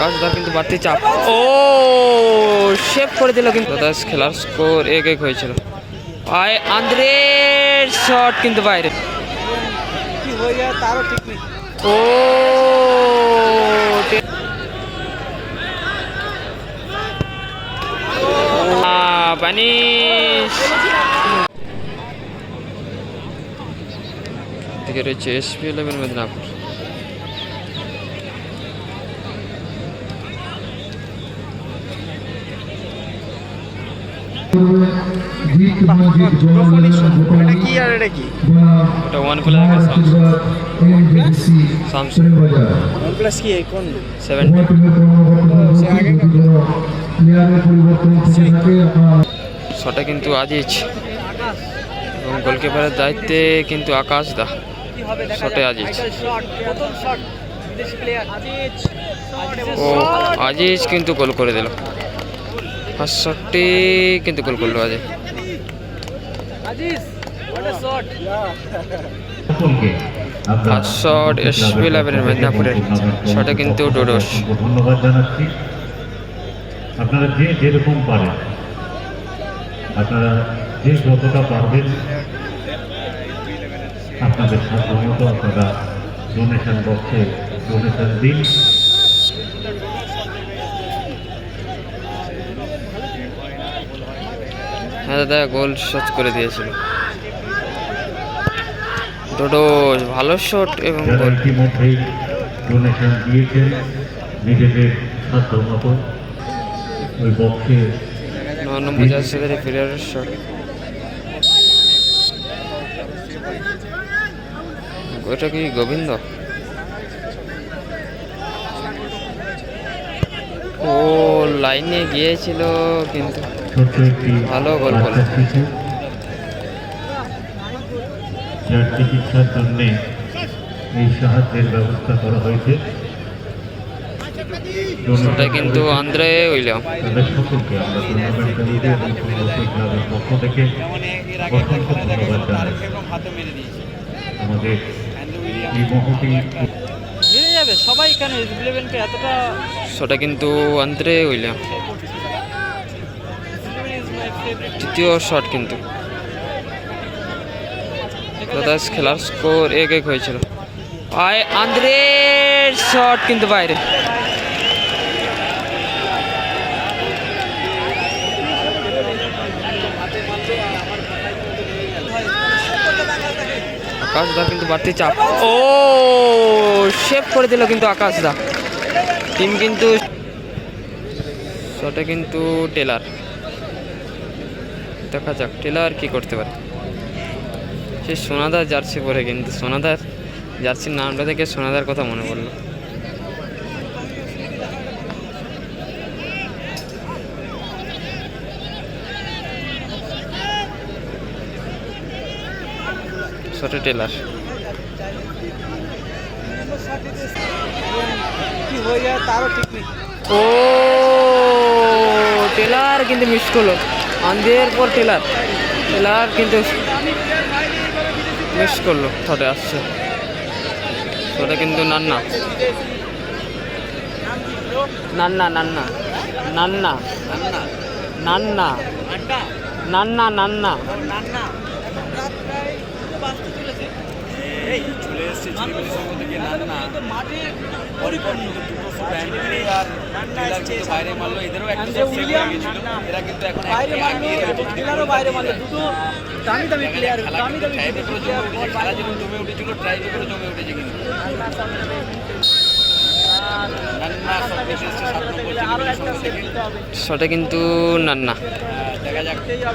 আকাশদা কিন্তু বাড়তি চাপ। ও সেভ করে দিল কিন্তু। দাস খেলার স্কোর এক এক হয়েছিল। আয় আন্দ্রের শট কিন্তু বাইরে। হয়ে ও বানিশ। দিকে রয়েছে এসপি ইলেভেন মেদিনীপুর এটা কি আর কিন্তু আজিজ। এবং গোলকিপারের দায়িত্বে কিন্তু আকাশ দা। শটে আজিজ। ও, আজিজ কিন্তু গোল করে দিল। ফার্স্ট শটটি কিন্তু গোল করল Aziz Aziz what a shot first shot SP ইলেভেনের মেদিনীপুরের শটে কিন্তু ডোডোস ধন্যবাদ জানাচ্ছি। আপনারা যে যেরকম পারেন আপনারা যে যতটা পারবেন আপনাদের সাধ্য মতো আপনারা ডোনেশন বক্সে ডোনেশন দিন। হ্যাঁ দাদা গোল শট করে দিয়েছিল। ডোডোস ভালো শট এবং গোল ডোনেশন দিয়েছেন নিজেদের সাধ্য মতো ওই বক্সে ন নম্বর জার্সি ধরে প্লেয়ারের শট ওইটা কি গোবিন্দ? ও লাইনে গিয়েছিল কিন্তু। ছোট্ট একটি ভালো গোল। যার চিকিৎসার জন্যে এই সাহায্যের ব্যবস্থা করা হয়েছে। সেটা কিন্তু আন্দ্রে উইলিয়াম তাদের সকলকে আমরা টুর্নামেন্ট এবং সুন্দরপুর ক্লাবের পক্ষ থেকে অসংখ্য ধন্যবাদ জানাই। আমাদের এই মহতি হেরে যাবে সবাই কেন ইলেভেনকে এতটা সেটা কিন্তু আন্দ্রে উইলিয়াম তৃতীয় শট কিন্তু। খেলার স্কোর এক এক হয়েছিল। আয় শট কিন্তু বাইরে। আকাশদা কিন্তু বাড়তি চাপ। ও সেভ করে দিল কিন্তু আকাশদা। টিম কিন্তু শটে কিন্তু টেলার দেখা যাক টেলার কি করতে পারে। সে সোনাদার জার্সি পরে কিন্তু সোনাদার জার্সির নামটা থেকে সোনাদার কথা মনে পড়ল। শটে টেলার ও টেলার কিন্তু মিস করল। আন্দের পর টেলার। টেলার কিন্তু মিস করল থটে আসছে। ওটা কিন্তু নান্না। নান্না নান্না। নান্না। নান্না। নান্না। নান্না এই চলে এসেছে ছেলেমেয়েদের সঙ্গে থেকে নান্না বাইরে মারলো এদেরও একটা উইলিয়াম এরা কিন্তু এখন বাইরে মারলো টেলারও বাইরে মারলো দুটো দামি দামি প্লেয়ার দামি দামি প্লেয়ার খেলা যেরকম জমে উঠেছিল ট্রাইবে করে জমে উঠেছে কিন্তু। শটে কিন্তু নান্না। দেখা যাক। দেখা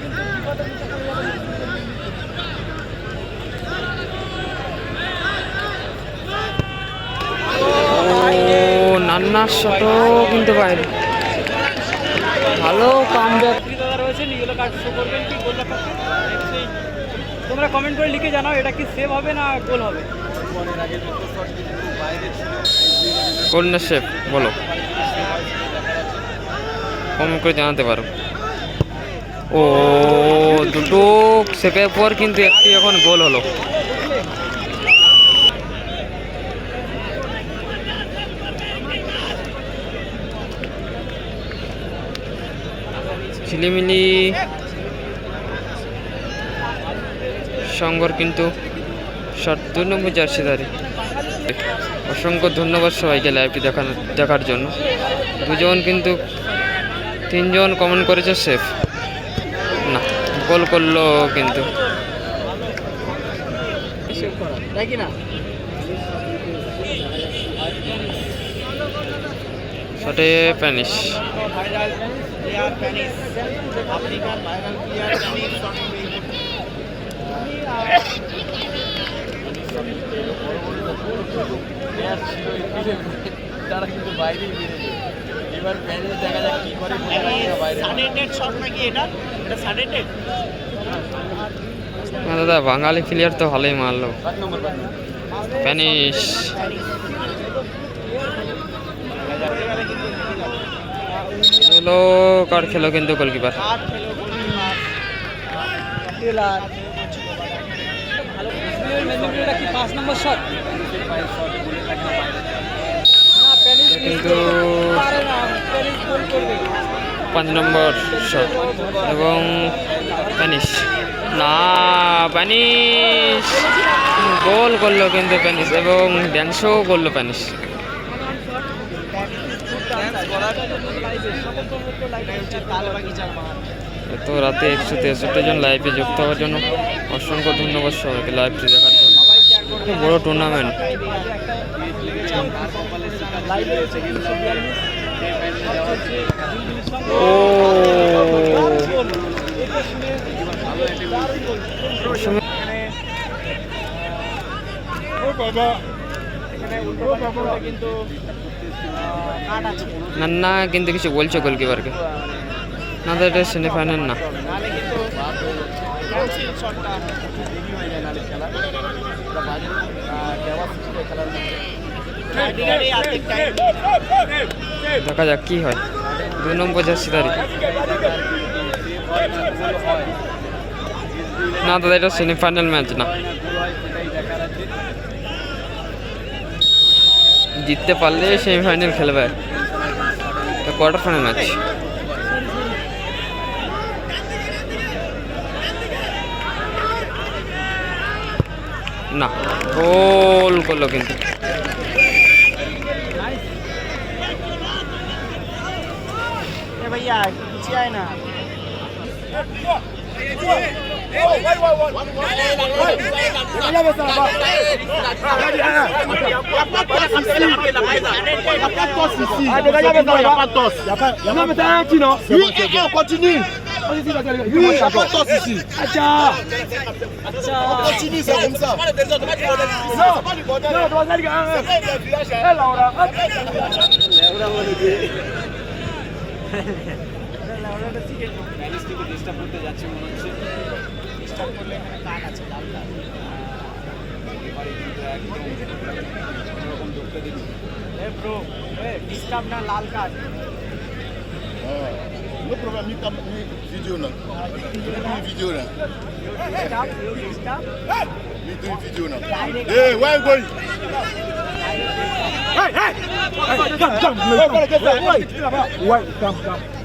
কিন্তু নান্নার শটও কিন্তু বাইরে ভালো দাদা রয়েছেন ইয়েলো কার্ড শো করবেন কি গোল তোমরা কমেন্ট করে লিখে জানাও এটা কি সেভ হবে না গোল হবে? কোনটা শেপ বলো। কমেন্ট করে জানাতে পারো। ও দুটো সেপের পর কিন্তু একটি এখন গোল হলো। ঝিলিমিলি। সঙ্গর কিন্তু দুই নম্বর জার্সিদারি অসংখ্য ধন্যবাদ সবাইকে লাইভটি দেখানো, দেখার জন্য। দুজন কিন্তু, তিনজন কমেন্ট করেছে সেফ না, গোল করল কিন্তু। শটে প্যানিশ প্লেয়ার প্যানিস আফ্রিকান ভাইরাল প্লেয়ার প্যানিস তারা কিন্তু বাইরেই বেরিয়েছে এবার প্যানিস দেখা যাক কি করে বাইরে শট নাকি এটা? এটা সাডেন্টেড দাদা বাঙালি প্লেয়ার তো ভালোই মারলো। কত চলো কার খেলো কিন্তু গোলকিপার খেলো পাঁচ নম্বর শট এবং প্যানিশ না প্যানিশ গোল করল কিন্তু প্যানিশ এবং ড্যান্সও করল প্যানিশ এত রাতে একশো তেষট্টি জন লাইভে যুক্ত হওয়ার জন্য অসংখ্য ধন্যবাদ সবাইকে লাইভটি দেখার জন্য। খুব বড় টুর্নামেন্ট ও। কিন্তু কাট আছে না না কিন্তু কিছু বলছে গোলকিপারকে। না, তো এটা সেমিফাইনাল না। দেখা যাক কি হয়। দুই নম্বর জার্সিদারি না দাদা এটা সেমিফাইনাল ম্যাচ না। জিততে পারলে সেমিফাইনাল খেলবে কোয়ার্টার ফাইনাল ম্যাচ না গোল করল কিন্তু এ ভাইয়া পিছিয়ে আয় না continue. Oui, il n'y a pas de torse ici. On continue, c'est comme ça. Paris কিন্তু ডিস্টার্ব করতে যাচ্ছে মনে হচ্ছে ডিস্টার্ব করলে এখানে কাট আছে লাল কার্ড ডিস্টার্ব না লাল card No problem, me come me video now. Me video now. Disturb disturb Me doing video now. Hey, where you going? Hey, hey! Come, come, come, come, wait. Wait, come,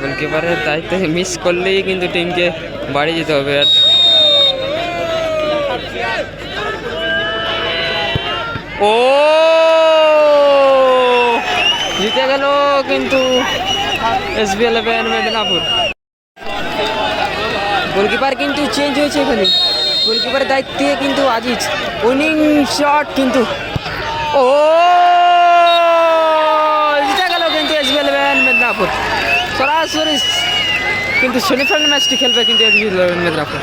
গোলকিপারের দায়িত্ব miss করলেই কিন্তু টিমকে বাড়ি যেতে হবে আর। ও! জিতে গেল কিন্তু S B eleven Medinipur. Goalkeeper কিন্তু চেঞ্জ হয়েছে এখানে। গোলকিপারের দায়িত্বে কিন্তু আজিজ। উইনিং শট কিন্তু। ও! জিতে গেল কিন্তু এস বি ইলেভেন মেদিনীপুর। সরাসরি কিন্তু সেমিফাইনাল ম্যাচটি খেলবে কিন্তু এস বি ইলেভেন মেদিনীপুর।